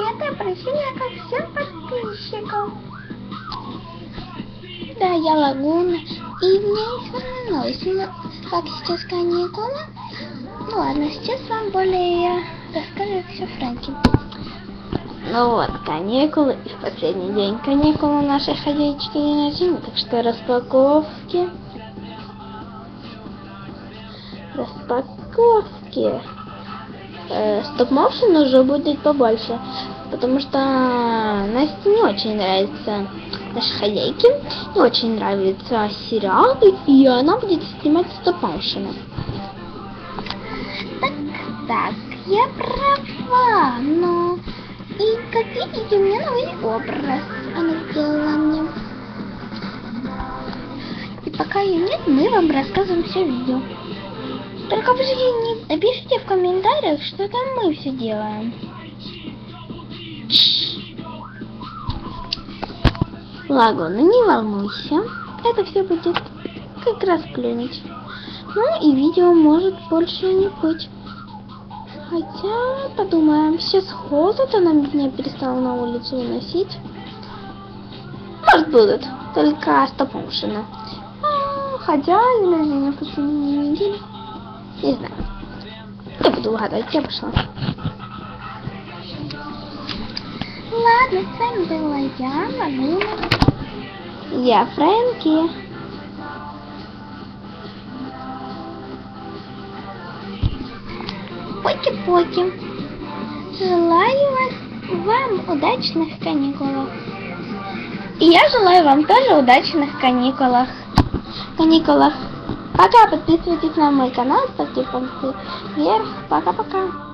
это прощение ко всем подписчикам. Да, я Лагуна, и меня есть важная новость. Ну, как сейчас каникулы? Ну ладно, сейчас вам более расскажет все Фрэнки. Ну вот, каникулы, и в последний день каникул у нашей хозяйки день рождения, так что распаковки. Распаковки. Э, стоп-моушен уже будет побольше, потому что Насте не очень нравится нашей хозяйке, не очень нравится сериал, и она будет снимать стоп-моушены. Так, так, я права, но... И, как видите, у меня новый образ она сделала мне. И пока ее нет, мы вам рассказываем все видео. Только же не напишите в комментариях, что там мы все делаем. Лагуна, не волнуйся. Это все будет как раз клюнуть. Ну и видео может больше не быть. Хотя, подумаем, сейчас холод, она меня перестала на улицу уносить. Может будут, только стопушина. А, хотя, рождения последней недели. Не знаю. Я буду угадывать, я пошла. Ладно, с вами была я, Лагуна. Я Фрэнки. Поки-поки. Желаю вас, вам удачных каникулов. И я желаю вам тоже удачных каникулах. Каникулах. Пока, подписывайтесь на мой канал, ставьте пальцы вверх. Пока-пока.